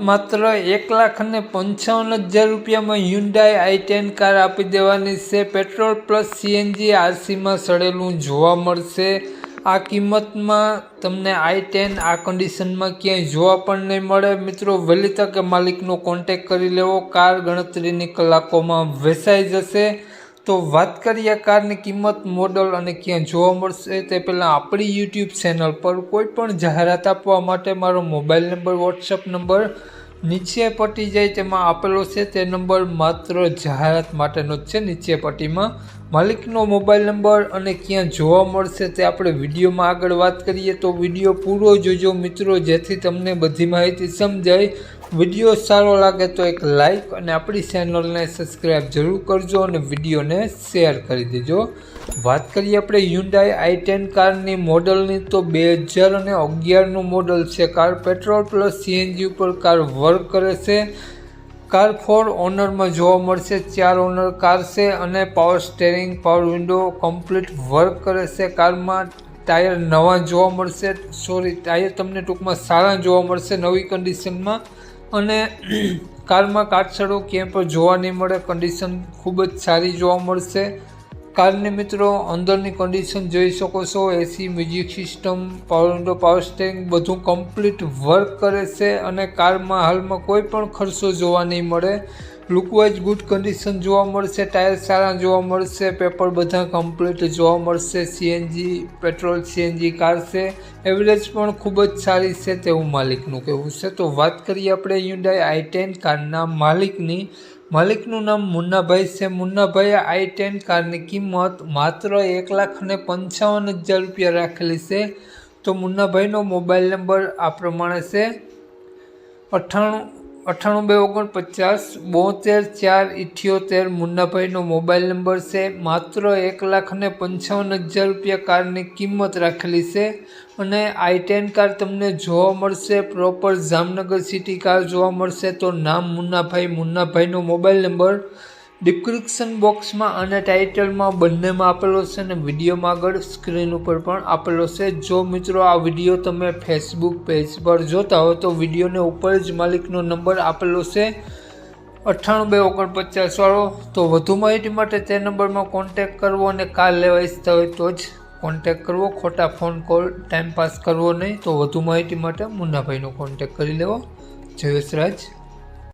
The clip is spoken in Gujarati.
માત્ર એક લાખ અને પંચાવન હજાર રૂપિયામાં હ્યુન્ડાઈ આઈ ટેન કાર આપી દેવાની છે. પેટ્રોલ પ્લસ સીએનજી આરસીમાં સડેલું જોવા મળશે. આ કિંમતમાં તમને આઈ ટેન આ કન્ડિશનમાં ક્યાંય જોવા પણ નહીં મળે. મિત્રો, વહેલી તકે માલિકનો કોન્ટેક કરી લેવો. કાર ગણતરીની કલાકોમાં વેચાઈ જશે. તો વાત કરીએ કારની કિંમત મોડલ અને ક્યાં જોવા મળશે તે પહેલાં આપણી યુટ્યુબ ચેનલ પર કોઈ પણ જાહેરાત આપવા માટે મારો મોબાઈલ નંબર વોટ્સઅપ નંબર નીચે પટી જાય તેમાં આપેલો છે. તે નંબર માત્ર જાહેરાત માટેનો જ છે. નીચે પટ્ટીમાં માલિકનો મોબાઈલ નંબર અને ક્યાં જોવા મળશે તે આપણે વિડીયોમાં આગળ વાત કરીએ. તો વીડિયો પૂરો જોજો મિત્રો, જેથી તમને બધી માહિતી સમજાય. વીડિયો સારો લાગે તો એક લાઈક અને આપણી ચેનલને સબસ્ક્રાઈબ જરૂર કરજો અને વિડીયોને શેર કરી દેજો. વાત કરીએ આપણે હ્યુન્ડાઈ આઈ ટેન કારની મોડલની તો બે હજાર અને અગિયારનું મોડલ છે. કાર પેટ્રોલ પ્લસ સીએનજી ઉપર કાર વર્ક કરે છે. કાર ફોર ઓનરમાં જોવા મળશે. ચાર ઓનર કાર છે અને power steering power window complete work કરે છે. કારમાં ટાયર નવા જોવા મળશે. સોરી ટાયર તમને ટૂંકમાં સારા જોવા મળશે નવી કન્ડિશનમાં અને કારમાં કાટછડો ક્યાંય પણ જોવા નહીં મળે કન્ડિશન ખૂબ જ સારી જોવા મળશે. કારની મિત્રો, અંદરની કન્ડિશન જોઈ શકો છો. AC music system power window power steering બધું કમ્પ્લીટ વર્ક કરે છે અને કારમાં હાલમાં કોઈ પણ ખર્ચો જોવા નહીં મળે. લુકવાઇઝ ગુડ કન્ડિશન જોવા મળશે, ટાયર સારા જોવા મળશે પેપર બધા કમ્પ્લીટ જોવા મળશે. સીએનજી પેટ્રોલ સીએનજી કાર છે. એવરેજ પણ ખૂબ જ સારી છે તેવું માલિકનું કહેવું છે. તો વાત કરીએ આપણે હ્યુન્ડાઈ આઈ ટેન કારના માલિકની. માલિકનું નામ મુન્નાભાઈ છે. મુન્નાભાઈએ આઈ ટેન કારની કિંમત માત્ર એક લાખ અને પંચાવન હજાર રૂપિયા રાખેલી છે. તો મુન્નાભાઈનો મોબાઈલ નંબર આ પ્રમાણે છે. અઠ્ઠાણું અઠ્ઠાણું બે ઓગણપચાસ બોતેર ચાર ઇઠ્યોતેર મુન્નાભાઈનો મોબાઈલ નંબર છે. માત્ર એક લાખ અને પંચાવન હજાર રૂપિયા કારની કિંમત રાખેલી છે અને આઈ ટેન કાર તમને જોવા મળશે. પ્રોપર જામનગર સિટી કાર જોવા મળશે તો નામ મુન્નાભાઈ. મુન્નાભાઈનો મોબાઈલ નંબર ડિસ્ક્રિપ્શન બોક્સમાં અને ટાઇટલમાં બંનેમાં આપેલો છે અને વિડીયોમાં આગળ સ્ક્રીન ઉપર પણ આપેલો છે. જો મિત્રો આ વીડિયો તમે ફેસબુક પેજ પર જોતા હો તો વિડીયોને ઉપર જ માલિકનો નંબર આપેલો છે. અઠ્ઠાણું બે ઓગણપચાસ વાળો. તો વધુ માહિતી માટે તે નંબરમાં કોન્ટેક કરવો અને કાર લેવા ઈચ્છતા હોય તો જ કોન્ટેક કરવો. ખોટા ફોન કોલ ટાઈમ પાસ કરવો નહીં. તો વધુ માહિતી માટે મુન્નાભાઈનો કોન્ટેક કરી લેવો. જયેશ રાજ